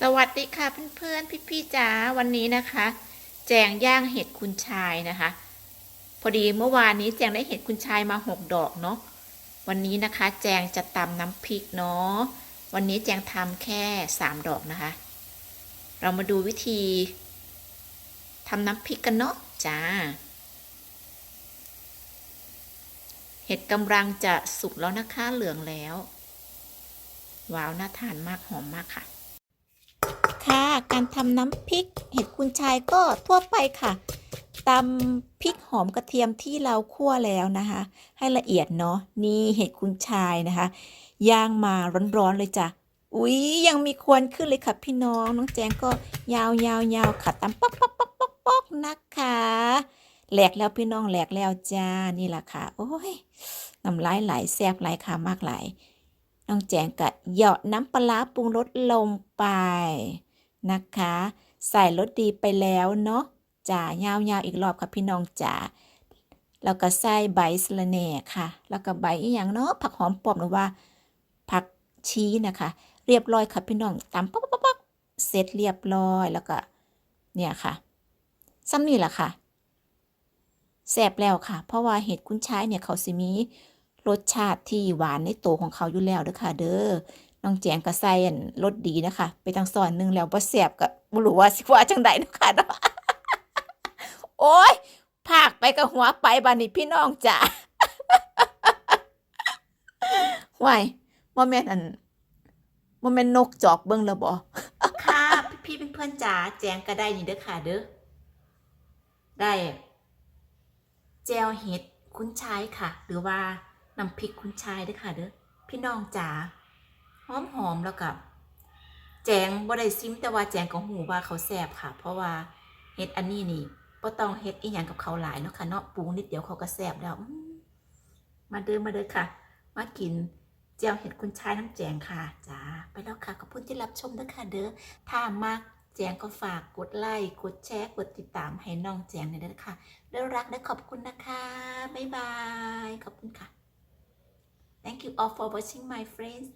สวัสดีค่ะเพื่อนๆพี่ๆจ๋าวันนี้นะคะ แจงย่างเห็ดคุณชายนะคะ พอดีเมื่อวานนี้แจงได้เห็ดคุณชายมาหกดอกเนาะวันนี้นะคะ แจงจะตำน้ำพริกเนาะวันนี้แจงทำแค่สามดอกนะคะ เรามาดูวิธีทำน้ำพริกกันเนาะจ้า เห็ดกำลังจะสุกแล้วนะคะเหลืองแล้ว ว้าวน่าทานมากหอมมากค่ะค่ะ การทำน้ำพริก เห็ดคุณชายก็ทั่วไปค่ะตำพริกหอมกระเทียมที่เราคั่วแล้วนะคะ ให้ละเอียดเนาะนี่เห็ดคุณชายนะคะย่างมาร้อนๆเลยจ้ะอุ๊ยยังมีควันขึ้นเลยค่ะพี่น้อง น้องแจงก็ยาวยาวยาวค่ะตำป๊อกป๊อกป๊อกป๊อกป๊อกนะคะแหลกแล้วพี่น้องแหลกแล้วจ้านี่แหละค่ะ โอ้ยน้ำลายไหลแซ่บไหลค่ะมากไหลายน้องแจงกะเหยาะน้ำปลาปรุงรสลงไป นะคะ ใส่รสดีไปแล้วเนาะจ่ายาวๆอีกรอบค่ะพี่น้องจ๋าแล้วก็ใส่ใบสะระแหน่ค่ะ แล้วก็ใบอีหยังเนาะผักหอมปอมหรือว่าผักชีนะคะ เรียบร้อยค่ะพี่น้องตำป๊อกป๊อกป๊อกเสร็จเรียบร้อยแล้วก็เนี่ยค่ะซ้ำนี่แหละค่ะแซ่บแล้วค่ะ เพราะว่าเห็ดกุ้นชายเนี่ยเขาสิมีรสชาติที่หวานในตัวของเขาอยู่แล้วเด้อค่ะ เด้อ น้องแจงก็ใส่รสดีนะคะ ไปทางซอนหนึงแล้วบ่แซ่บก็บ่รู้ว่าสิว่าจังใดนะคะเนาะโอ้ยภาคไปกับหัวไปบัดนี้พี่น้องจ้ะห่วยบ่แม่นอันบ่แม่นนกจอกเบิ่งแล้วบ่ค่ะพี่ๆเพื่อนจ๋าแจงก็ได้นี่เด้อค่ะเด้อได้แจวเห็ดคุ้นชายค่ะ หรือว่าน้ำพริกคุ้นชายเด้อค่ะเด้อพี่น้องจ๋า หอมหอมๆแล้วกับแจงบ่ได้ซิมแต่ว่าแจงก็หูว่าเขาแซบค่ะ เพราะว่าเฮ็ดอันนี้นี่บ่ต้องเฮ็ดอีหยังกับเขาหลายเนาะค่ะเนาะปรุงนิดเดียวเขาก็แซบแล้วมาเด้อมาเด้อค่ะ มากินแจ่วเห็ดคุณชายน้ำแจงค่ะจ้าไปแล้วค่ะขอบคุณที่รับชมด้วยค่ะเด้อถ้ามากแจงก็ฝากกดไลค์กดแชร์กดติดตามให้น้องแจงหน่อยเด้อค่ะเด้อรักและขอบคุณนะคะบ๊ายบายขอบคุณค่ะ Thank you all for watching my friends